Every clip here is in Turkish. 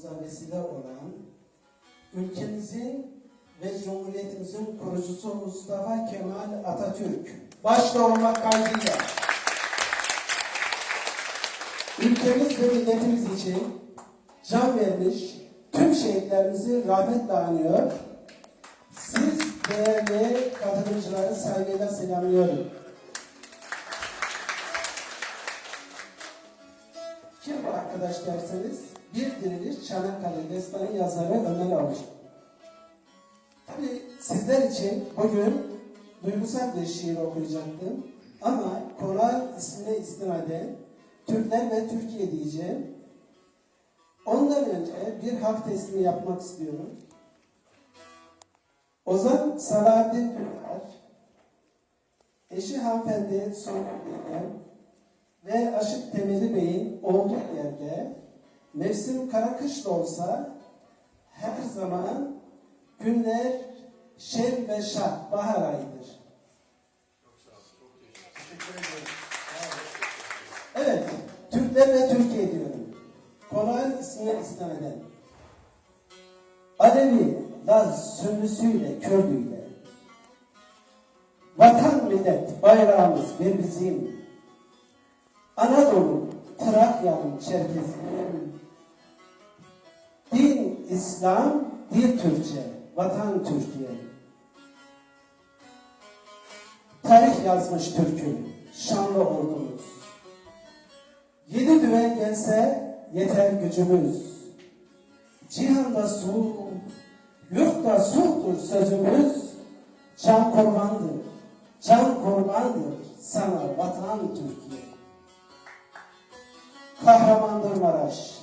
olmamıza vesile olan ülkemizin ve Cumhuriyetimizin kurucusu Mustafa Kemal Atatürk başta olmak kaydıyla ülkemiz ve milletimiz için can vermiş tüm şehitlerimizi rahmetle anıyor. Siz değerli katılımcıları saygıyla selamlıyorum. Arkadaş derseniz bir diriliş Çanakkale Destanı yazarı Ömer Avuç. Tabii sizler için bugün duygusal bir şiir okuyacaktım. Ama Koray ismine istinaden Türkler ve Türkiye diyeceğim. Ondan önce bir hak teslimi yapmak istiyorum. Ozan Salahattin Türkler, eşi hanımefendi Songül Bey'den ve Aşık Temeli Bey'in olduğu yerde mevsim kara kış da olsa her zaman günler şen ve şah bahar ayıdır. Evet, Türkler ve Türkiye diyorum. Konağın ismine istinaden. Alevi, Laz, Sünnüsüyle, Kürdüyle. Vatan millet, bayrağımız bir bizim. Anadolu, Trakya'nın Çerkez'in. Din İslam, dil Türkçe, vatan Türkiye. Tarih yazmış Türk'ün, şanlı ordumuz. Yedi düven gelse yeter gücümüz. Cihanda sulh, yurtta sulhtur sözümüz. Can kurbandır, can kurbandır sana vatan Türkiye. Kahramandır Maraş,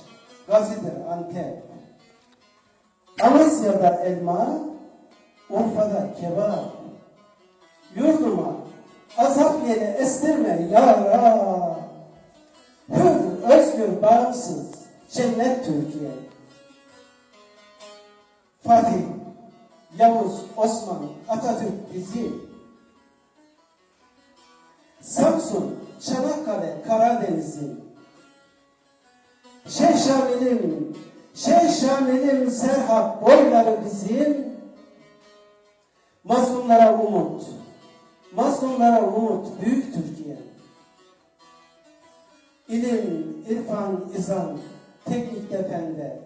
Gazi'dir Antep. Amasya'da elma, Urfa'da kebap. Yurduma azap yeri estirme ya Rab. Hür, özgür, bağımsız, cennet Türkiye. Fatih, Yavuz, Osman, Atatürk bizim. Samsun, Çanakkale, Karadeniz'in. Şeyh Şamil'im Serhat boyları bizim. Mazlumlara umut, mazlumlara umut, büyük Türkiye. İlim, irfan, izan, teknikte fende.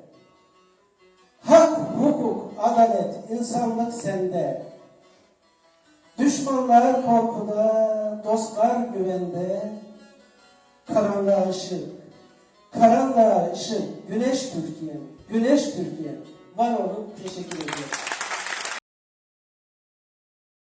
Hak, hukuk, adalet, insanlık sende. Düşmanlar korkuda, dostlar güvende. Karanlığa ışık, karanlığa ışık, güneş Türkiye, güneş Türkiye. Var olun, teşekkür ediyorum.